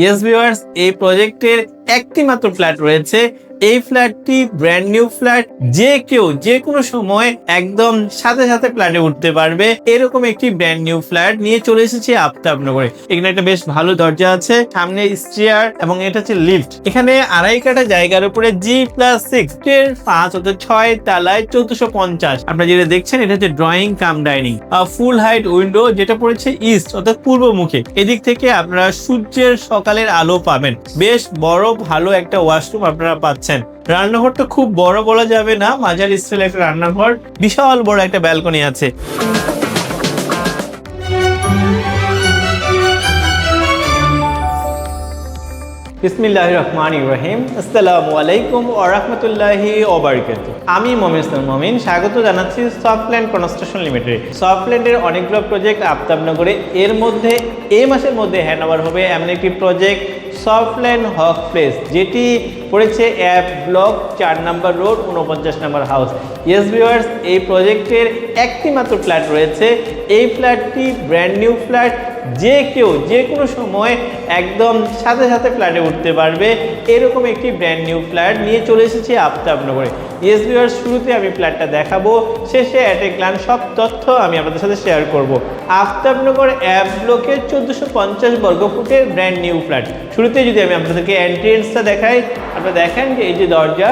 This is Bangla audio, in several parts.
ইয়েস ভিউয়ার্স এই প্রজেক্টের একটি মাত্র ফ্ল্যাট রয়েছে এই ফ্ল্যাটটি ব্র্যান্ড নিউ ফ্ল্যাট যে কেউ যে কোনো সময় একদম সাথে সাথে ফ্ল্যাটে উঠতে পারবে। এরকম একটি ব্র্যান্ড নিউ ফ্ল্যাট নিয়ে চলে এসেছি আফতাবনগরে। এখানে একটা বেশ ভালো দরজা আছে, সামনে স্টিয়ার এবং এটা হচ্ছে লিফট এখানে আড়াই কাটা জায়গার উপরে জি প্লাস সিক্স এর পাঁচ অর্থাৎ ছয় তালায় চোদ্দশো পঞ্চাশ। আপনারা যেটা দেখছেন, এটা হচ্ছে drawing cum dining full height window যেটা পড়েছে ইস্ট অর্থাৎ পূর্ব মুখে। এদিক থেকে আপনারা সূর্যের সকালের আলো পাবেন। বেশ বড়, ভালো একটা ওয়াশরুম আপনারা পাচ্ছেন। রান্নাঘরটা খুব বড় বলা যাবে না, মাঝারি স্টাইল একটা রান্নাঘর, বিশাল বড় একটা ব্যালকনি আছে। বিসমিল্লাহ রহমান ইব্রাহিম আসসালামু আলাইকুম ও রহমতুল্লাহি ওবরকাত আমি মমিন মমিন, স্বাগত জানাচ্ছি সফটল্যান্ড কনস্ট্রাকশন লিমিটেড সফটল্যান্ডের অনেকগুলো প্রজেক্ট আফতাবনগরে, এর মধ্যে এই মাসের মধ্যে হ্যান্ড হবে, এমন একটি প্রজেক্ট সফটল্যান্ড হক প্লেস যেটি পড়েছে অ্যাপ ব্লক চার নাম্বার রোড উনপঞ্চাশ নম্বর হাউস ইয়েস ভিউয়ার্স এই প্রজেক্টের একটি মাত্র ফ্ল্যাট রয়েছে। এই ফ্ল্যাটটি ব্র্যান্ড নিউ ফ্ল্যাট যে কেউ যে কোনো সময় একদম সাথে সাথে ফ্ল্যাটে উঠতে পারবে। এরকম একটি ব্র্যান্ড নিউ ফ্ল্যাট নিয়ে চলে এসেছি আফতাবনগরে। ইয়েস ভিউয়ার্স শুরুতে আমি ফ্ল্যাটটা দেখাবো। শেষে অ্যাট এ গ্লান সব তথ্য আমি আপনাদের সাথে শেয়ার করব। আফতাবনগর অ্যাপ ব্লকের চোদ্দোশো পঞ্চাশ বর্গ ফুটের ব্র্যান্ড নিউ ফ্ল্যাট শুরুতে যদি আমি আপনাদেরকে এন্ট্রেন্সটা দেখাই, আপনারা দেখেন যে এই যে দরজা,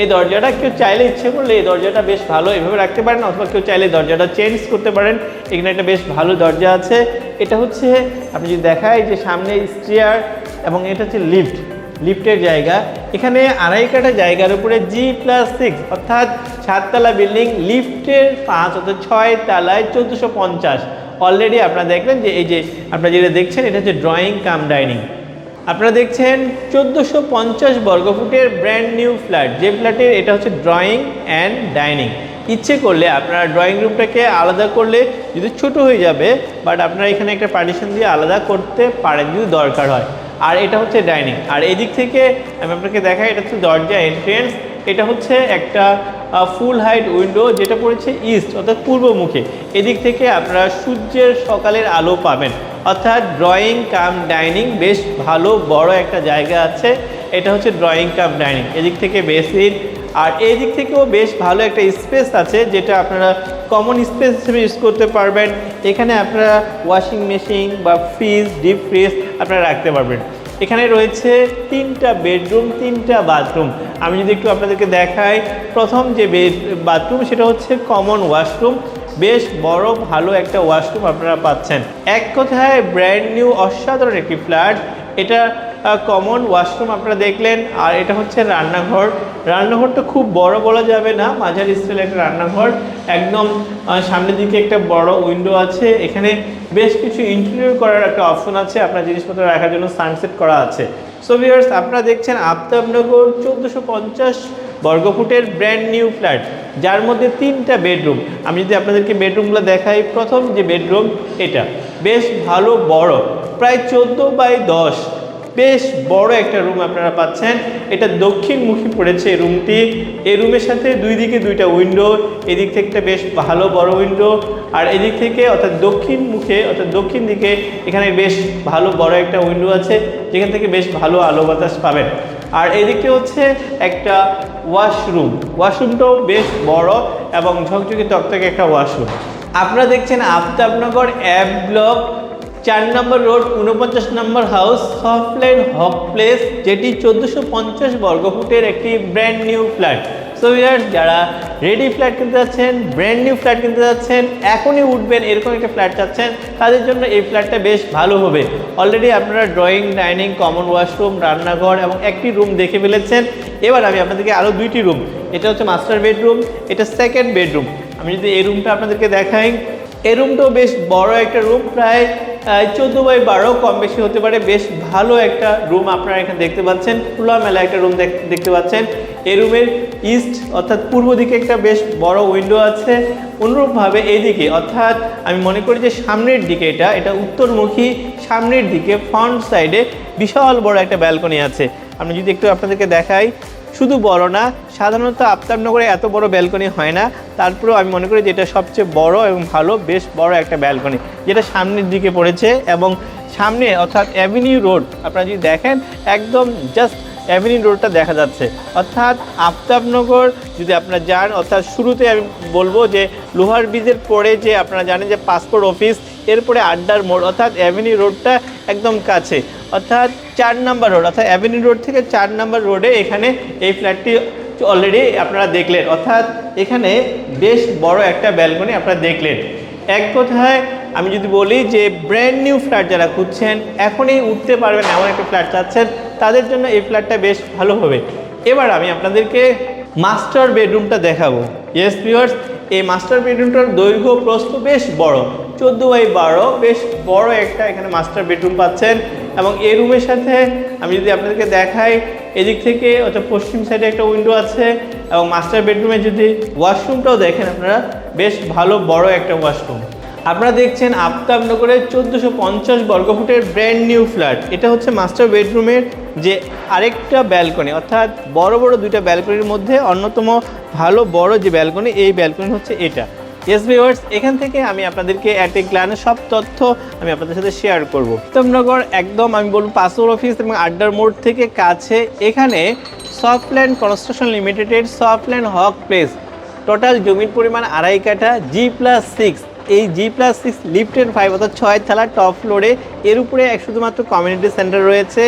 এই দরজাটা কেউ চাইলে ইচ্ছে করলে এই দরজাটা বেশ ভালো এভাবে রাখতে পারেন অথবা কেউ চাইলে দরজাটা চেঞ্জ করতে পারেন। এখানে একটা বেশ ভালো দরজা আছে। এটা হচ্ছে, আপনি যদি দেখায় যে সামনে স্টিয়ার এবং এটা হচ্ছে লিফট লিফটের জায়গা। এখানে আড়াই কাটা জায়গার উপরে জি প্লাস সিক্স অর্থাৎ সাততলা বিল্ডিং লিফটের পাঁচ, অর্থাৎ ছয় তালায় চোদ্দোশো পঞ্চাশ। অলরেডি আপনারা দেখলেন যে এই যে, আপনারা যেটা দেখছেন, এটা হচ্ছে ড্রয়িং কাম ডাইনিং আপনারা দেখছেন চোদ্দোশো পঞ্চাশ বর্গফুটের ব্র্যান্ড নিউ ফ্ল্যাট যে ফ্ল্যাটের এটা হচ্ছে ড্রয়িং অ্যান্ড ডাইনিং ইচ্ছে করলে আপনারা ড্রয়িং রুমটাকে আলাদা করলে যদি ছোট হয়ে যাবে বাট আপনারা এখানে একটা পার্টিশন দিয়ে আলাদা করতে পারেন যদি দরকার হয়। আর এটা হচ্ছে ডাইনিং আর এদিক থেকে আমি আপনাকে দেখাই, এটা হচ্ছে দরজা এন্ট্রেন্স এটা হচ্ছে একটা ফুল হাইট উইন্ডো যেটা পড়েছে ইস্ট অর্থাৎ পূর্ব মুখে এদিক থেকে আপনারা সূর্যের সকালের আলো পাবেন। অর্থাৎ ড্রয়িং কাম ডাইনিং বেশ ভালো, বড় একটা জায়গা আছে। এটা হচ্ছে ড্রয়িং কাম ডাইনিং এদিক থেকে বেসিন আর এই দিক থেকেও বেশ ভালো একটা স্পেস আছে, যেটা আপনারা কমন স্পেস হিসেবে ইউজ করতে পারবেন। এখানে আপনারা ওয়াশিং মেশিন বা ফ্রিজ ডিপ ফ্রিজ আপনারা রাখতে পারবেন। এখানে রয়েছে তিনটা বেডরুম তিনটা বাথরুম আমি যদি একটু আপনাদেরকে দেখাই, প্রথম যে বেড বাথরুম সেটা হচ্ছে কমন ওয়াশরুম বেশ বড়, ভালো একটা ওয়াশরুম আপনারা পাচ্ছেন। এক কথায় ব্র্যান্ড নিউ অসাধারণ একটি ফ্ল্যাট এটা কমন ওয়াশরুম আপনারা দেখলেন। আর এটা হচ্ছে রান্নাঘর। রান্নাঘরটা খুব বড় বলা যাবে না, মাঝারি স্টাইল একটা রান্নাঘর। একদম সামনের দিকে একটা বড় উইন্ডো আছে। এখানে বেশ কিছু ইন্টেরিয়র করার একটা অপশন আছে। আপনার জিনিসপত্র রাখার জন্য সানসেট করা আছে। সো ভিউয়ার্স আপনারা দেখছেন আফতাবনগর, চোদ্দোশো পঞ্চাশ বর্গফুটের ব্র্যান্ড নিউ ফ্ল্যাট যার মধ্যে তিনটা বেডরুম আমি যদি আপনাদেরকে বেডরুমগুলো দেখাই, প্রথম যে বেডরুম এটা। বেশ ভালো, বড়। প্রায় চোদ্দ বাই দশ। বেশ বড় একটা রুম আপনারা পাচ্ছেন। এটা দক্ষিণমুখী পড়েছে রুমটি এই রুমের সাথে দুই দিকে দুইটা উইন্ডো এদিক থেকে বেশ ভালো, বড় উইন্ডো আর এদিক থেকে অর্থাৎ দক্ষিণ মুখে, অর্থাৎ দক্ষিণ দিকে এখানে বেশ ভালো, বড় একটা উইন্ডো আছে। যেখান থেকে বেশ ভালো আলো বাতাস পাবেন। আর এদিকে হচ্ছে একটা ওয়াশরুম ওয়াশরুমটাও বেশ বড় এবং ঝকঝকে তকতকে একটা ওয়াশরুম আপনারা দেখছেন আফতাবনগর অ্যাপ ব্লক, চার নম্বর রোড উনপঞ্চাশ নম্বর হাউস সফটল্যান্ড হক প্লেস যেটি চোদ্দোশো পঞ্চাশ বর্গফুটের একটি ব্র্যান্ড নিউ ফ্ল্যাট সো ইয়ার, যারা রেডি ফ্ল্যাট কিনতে যাচ্ছেন ব্র্যান্ড নিউ ফ্ল্যাট কিনতে যাচ্ছেন, এখনই উঠবেন, এরকম একটা ফ্ল্যাট চাচ্ছেন, তাদের জন্য এই ফ্ল্যাটটা বেশ ভালো হবে। অলরেডি আপনারা ড্রয়িং ডাইনিং কমন ওয়াশরুম রান্নাঘর এবং একটি রুম দেখে ফেলেছেন। এবার আমি আপনাদেরকে আরও দুইটি রুম এটা হচ্ছে মাস্টার বেডরুম এটা সেকেন্ড বেডরুম আমি যদি এই রুমটা আপনাদেরকে দেখাই, এই রুমটাও বেশ বড় একটা রুম প্রায় চোদ্দ বাই বারো কম বেশি হতে পারে। বেশ ভালো একটা রুম আপনারা এখানে দেখতে পাচ্ছেন। খোলামেলা একটা রুম দেখতে পাচ্ছেন। এই রুমের ইস্ট অর্থাৎ পূর্ব দিকে একটা বেশ বড় উইন্ডো আছে। অনুরূপভাবে এইদিকে, অর্থাৎ আমি মনে করি যে সামনের দিকে এটা এটা উত্তরমুখী, সামনের দিকে ফ্রন্ট সাইডে বিশাল বড় একটা ব্যালকনি আছে। আমি যদি একটু আপনাদেরকে দেখাই শুধু বড় না, সাধারণত আফতাবনগরে এত বড় ব্যালকনি হয় না। তারপরেও আমি মনে করি যেটা সবচেয়ে বড় এবং ভালো, বেশ বড় একটা ব্যালকনি যেটা সামনের দিকে পড়েছে এবং সামনে অর্থাৎ অ্যাভিনিউ রোড আপনারা যদি দেখেন, একদম জাস্ট অ্যাভিনিউ রোডটা দেখা যাচ্ছে। অর্থাৎ আফতাবনগর, যদি আপনারা যান, অর্থাৎ শুরুতে আমি বলব যে লোহার ব্রিজের পরে যে আপনারা জানেন যে পাসপোর্ট অফিস এরপরে আড্ডার মোড়, অর্থাৎ অ্যাভিনিউ রোডটা একদম কাছে। অর্থাৎ চার নাম্বার রোড অর্থাৎ অ্যাভিনিউ রোড থেকে চার নাম্বার রোডে এখানে এই ফ্ল্যাটটি অলরেডি আপনারা দেখলেন। অর্থাৎ এখানে বেশ বড় একটা ব্যালকনি আপনারা দেখলেন। এক কথায় আমি যদি বলি যে ব্র্যান্ড নিউ ফ্ল্যাট যারা খুঁজছেন, এখনই উঠতে পারবেন এমন একটা ফ্ল্যাট চাচ্ছেন, তাদের জন্য এই ফ্ল্যাটটা বেশ ভালো হবে। এবার আমি আপনাদেরকে মাস্টার বেডরুমটা দেখাবো। ইয়েস ভিউয়ার্স এই মাস্টার বেডরুমটার দৈর্ঘ্য প্রস্থ বেশ বড়। চোদ্দ বাই বারো, বেশ বড় একটা এখানে মাস্টার বেডরুম পাচ্ছেন। এবং এই রুমের সাথে আমি যদি আপনাদেরকে দেখাই, এদিক থেকে অর্থাৎ পশ্চিম সাইডে একটা উইন্ডো আছে, এবং মাস্টার বেডরুমে যদি ওয়াশরুমটাও দেখেন আপনারা, বেশ ভালো বড় একটা ওয়াশরুম আপনারা দেখছেন আফতাবনগরের চোদ্দোশো পঞ্চাশ বর্গফুটের ব্র্যান্ড নিউ ফ্ল্যাট এটা হচ্ছে মাস্টার বেডরুমের যে আরেকটা ব্যালকনি অর্থাৎ বড় বড় দুইটা ব্যালকনির মধ্যে অন্যতম ভালো বড় যে ব্যালকনি এই ব্যালকনি হচ্ছে এটা। এস ভিওয়ার্স এখান থেকে আমি আপনাদেরকে অ্যাট এ গ্লানে সব তথ্য আমি আপনাদের সাথে শেয়ার করব। উত্তমনগর, একদম আমি বলব পাসপোর্ট অফিস এবং আড্ডার মোড় থেকে কাছে। এখানে সফটল্যান্ড কনস্ট্রাকশন লিমিটেডের সফটল্যান্ড হক প্লেস টোটাল জমির পরিমাণ আড়াই কাঠা জি প্লাস সিক্স এই G plus six lifted five অর্থাৎ ছয় থালা টপ ফ্লোরে এর উপরে এক শুধুমাত্র কমিউনিটি সেন্টার রয়েছে।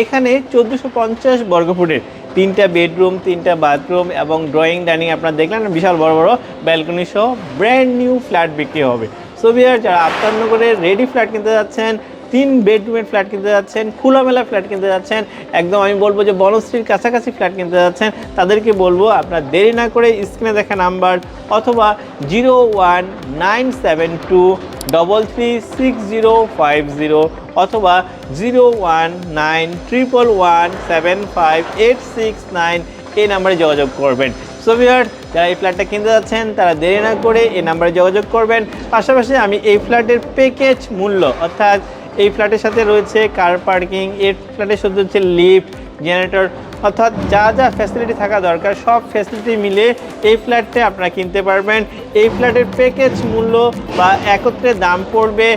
এখানে চোদ্দোশো পঞ্চাশ বর্গফুটের। তিনটা বেডরুম, তিনটা বাথরুম এবং ড্রয়িং, ডাইনিং আপনারা দেখলেন, বিশাল বড় বড় ব্যালকনি সহ ব্র্যান্ড নিউ ফ্ল্যাট বিক্রি হবে। সো বিহার যারা আফতারনগরে রেডি ফ্ল্যাট কিনতে যাচ্ছেন, তিন বেডরুমের ফ্ল্যাট কিনতে যাচ্ছেন, খোলামেলা ফ্ল্যাট কিনতে যাচ্ছেন, একদম আমি বলব যে বনশ্রীর কাছাকাছি ফ্ল্যাট কিনতে যাচ্ছেন, তাদেরকে বলব আপনার দেরি না করে স্ক্রিনে দেখা নাম্বার অথবা zero one nine seven two double three six zero five zero অথবা zero one nine triple one seven five eight six nine এই নাম্বারে যোগাযোগ করবেন। সো যারা এই ফ্ল্যাটটা কিনতে যাচ্ছেন, তারা দেরি না করে এই নাম্বারে যোগাযোগ করবেন। পাশাপাশি আমি এই ফ্ল্যাটের প্যাকেজ মূল্য, অর্থাৎ এই ফ্ল্যাটের সাথে রয়েছে কার পার্কিং এর ফ্ল্যাটের সাথে হচ্ছে লিফট জেনারেটর অর্থাৎ যা যা ফ্যাসিলিটি থাকা দরকার, সব ফ্যাসিলিটি মিলে এই ফ্ল্যাটটা আপনারা কিনতে পারবেন। এই ফ্ল্যাটের প্যাকেজ মূল্য বা একত্রে দাম পড়বে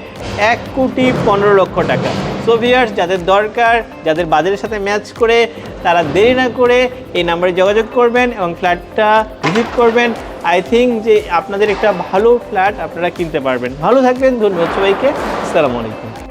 এক কোটি পনেরো লক্ষ টাকা। সো ভিউয়ার্স যাদের দরকার, যাদের বাজারের সাথে ম্যাচ করে, তারা দেরি না করে এই নাম্বারে যোগাযোগ করবেন এবং ফ্ল্যাটটা ভিজিট করবেন। আই থিঙ্ক যে আপনাদের একটা ভালো ফ্ল্যাট আপনারা কিনতে পারবেন। ভালো থাকবেন, ধন্যবাদ সবাইকে। আসসালামু আলাইকুম।